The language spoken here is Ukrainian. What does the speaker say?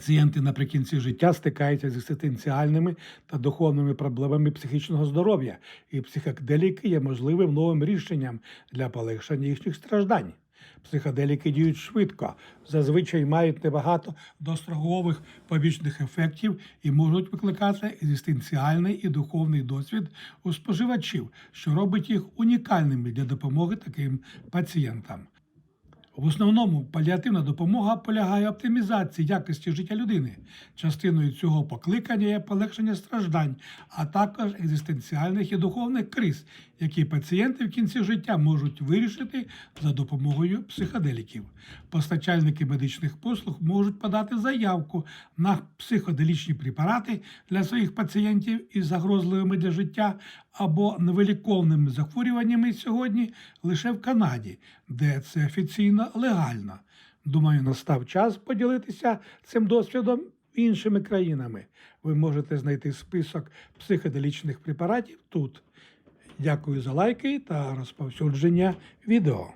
Пацієнти наприкінці життя стикаються з екзистенціальними та духовними проблемами психічного здоров'я, і психоделіки є можливим новим рішенням для полегшення їхніх страждань. Психоделіки діють швидко, зазвичай мають небагато дострокових побічних ефектів і можуть викликати екзистенціальний і духовний досвід у споживачів, що робить їх унікальними для допомоги таким пацієнтам. В основному паліативна допомога полягає в оптимізації якості життя людини. Частиною цього покликання є полегшення страждань, а також екзистенціальних і духовних криз, які пацієнти в кінці життя можуть вирішити за допомогою психоделіків. Постачальники медичних послуг можуть подати заявку на психоделічні препарати для своїх пацієнтів із загрозливими для життя або невиліковними захворюваннями сьогодні лише в Канаді, де це офіційно легально. Думаю, настав час поділитися цим досвідом іншими країнами. Ви можете знайти список психоделічних препаратів тут. Дякую за лайки та розповсюдження відео.